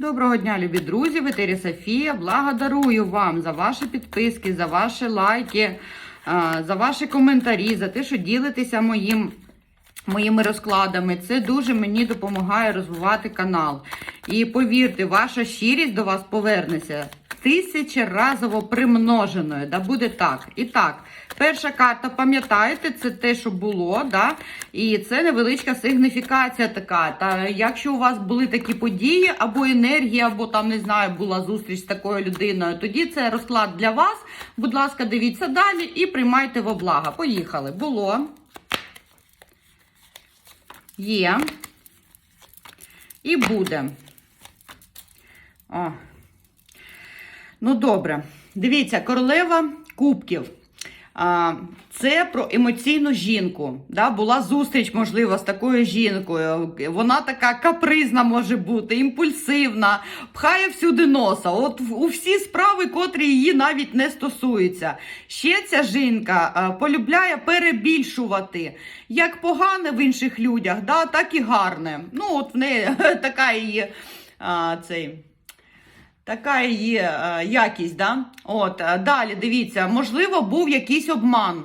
Доброго дня, любі друзі! В етері Софія. Благодарую вам за ваші підписки, за ваші лайки, за ваші коментарі, за те, що ділитеся моїм. Моїми розкладами це дуже мені допомагає розвивати канал. І повірте, ваша щирість до вас повернеться тисячеразово примноженою. Да буде так. І так, перша карта, пам'ятаєте, це те, що було, да? і це невеличка сигніфікація така. Та якщо у вас були такі події, або енергія, або там не знаю, була зустріч з такою людиною, тоді це розклад для вас. Будь ласка, дивіться далі і приймайте во благо. Поїхали. Було. Є. І буде. О. Ну, добре. Дивіться, королева кубків. Це про емоційну жінку. Да? Була зустріч, можливо, з такою жінкою. Вона така капризна може бути, імпульсивна, пхає всюди носа. От у всі справи, котрі її навіть не стосуються. Ще ця жінка полюбляє перебільшувати. Як погане в інших людях, да, так і гарне. Ну, от в неї така її а, цей. Така її е, якість, да? От, е, далі дивіться, можливо, був якийсь обман.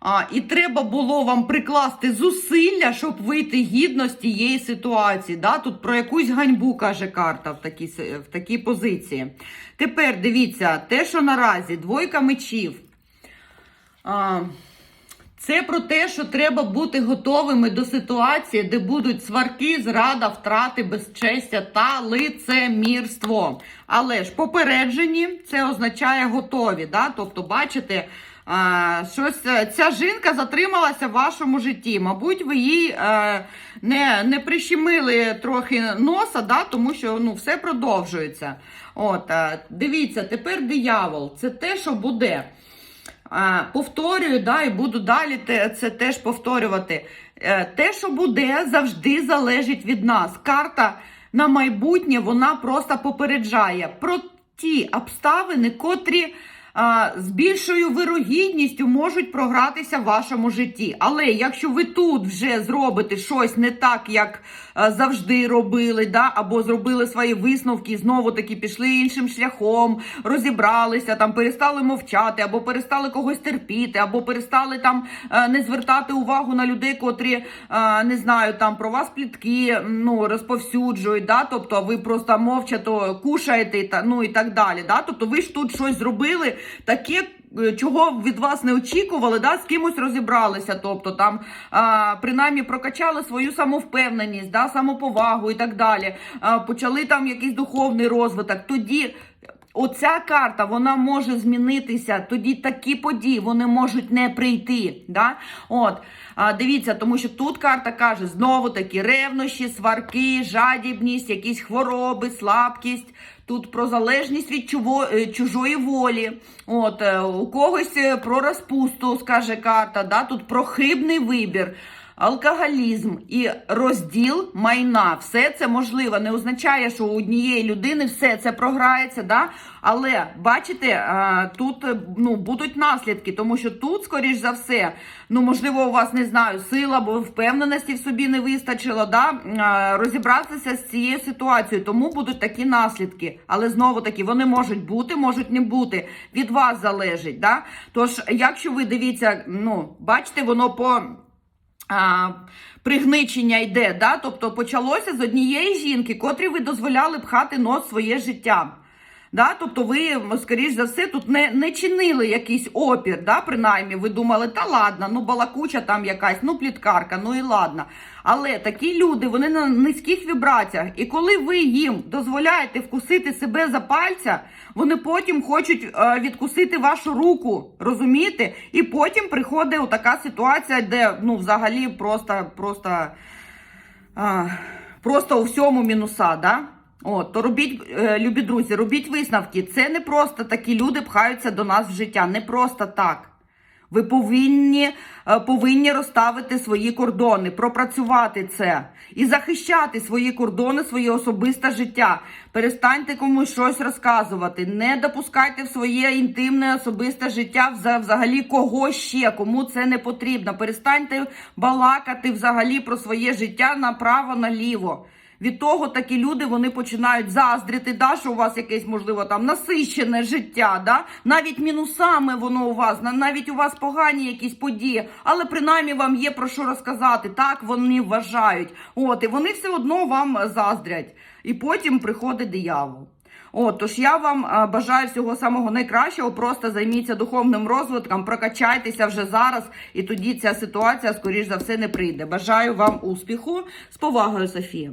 А, і треба було вам прикласти зусилля, щоб вийти гідно з тієї ситуації. Да? Тут про якусь ганьбу каже карта в такій, в такій позиції. Тепер дивіться, те, що наразі двойка мечів. А, це про те, що треба бути готовими до ситуації, де будуть сварки, зрада, втрати, безчестя та лицемірство. Але ж попереджені це означає готові. Да? Тобто, бачите, а, щось е, ця жінка затрималася в вашому житті. Мабуть, ви їй е, не, не прищемили трохи носа, да? тому що ну, все продовжується. От, е, дивіться, тепер диявол. Це те, що буде. Повторюю, да, і буду далі це теж повторювати. Е, Те, що буде, завжди залежить від нас. Карта на майбутнє вона просто попереджає про ті обставини, котрі з більшою вирогідністю можуть програтися в вашому житті. Але якщо ви тут вже зробите щось не так, як завжди робили, да, або зробили свої висновки, знову таки пішли іншим шляхом, розібралися, там перестали мовчати, або перестали когось терпіти, або перестали там е, не звертати увагу на людей, котрі е, не знаю, там про вас плітки ну, розповсюджують, да? тобто ви просто мовчато кушаєте та, ну, і так далі. Да? Тобто ви ж тут щось зробили таке. е, Чого від вас не очікували, да, з кимось розібралися, тобто там а, принаймні прокачали свою самовпевненість, да, самоповагу і так далі. А, почали там якийсь духовний розвиток. Тоді Оця карта вона може змінитися. Тоді такі події вони можуть не прийти. Да? От, а, дивіться, тому що тут карта каже знову таки ревнощі, сварки, жадібність, якісь хвороби, слабкість. Тут про залежність від чого, е, чужої волі. От, е, у когось е, про розпусту, скаже карта. Да? Тут про хибний вибір. Алкоголізм і розділ майна, все це можливо. Не означає, що у однієї людини все це програється, да? але бачите, тут е, ну, будуть наслідки, тому що тут, скоріш за все, ну можливо, у вас не знаю, сила або впевненості в собі не вистачило, да? розібратися з цією ситуацією, тому будуть такі наслідки. Але знову таки вони можуть бути, можуть не бути. Від вас залежить. Да? Тож, якщо ви дивіться, ну бачите, воно по пригничення йде, да? тобто почалося з однієї жінки, котрі ви дозволяли пхати нос своє життя. Да? Тобто ви, скоріш за все, тут не, не чинили якийсь опір, да? принаймні, ви думали, та ладно, ну балакуча там якась, ну пліткарка, ну і ладно. Але такі люди, вони на низьких вібраціях. І коли ви їм дозволяєте вкусити себе за пальця, вони потім хочуть е, відкусити вашу руку, розумієте? І потім приходить така ситуація, де ну, взагалі просто, просто, а, просто у всьому мінуса. Да? От, то робіть, е, любі друзі, робіть висновки. Це не просто такі люди пхаються до нас в життя, не просто так. Ви повинні, е, повинні розставити свої кордони, пропрацювати це і захищати свої кордони, своє особисте життя. Перестаньте комусь щось розказувати. Не допускайте в своє інтимне особисте життя вза- взагалі кого ще, кому це не потрібно. Перестаньте балакати взагалі про своє життя направо-наліво. Від того такі люди вони починають заздрити, да, що у вас якесь, можливо, там насищене життя, да? навіть мінусами воно у вас, на- навіть у вас погані якісь події, але принаймні вам є про що розказати. Так вони вважають. От, і вони все одно вам заздрять. І потім приходить диявол. От, тож я вам е, бажаю всього самого найкращого. Просто займіться духовним розвитком, прокачайтеся вже зараз, і тоді ця ситуація, скоріш за все, не прийде. Бажаю вам успіху. З повагою, Софія.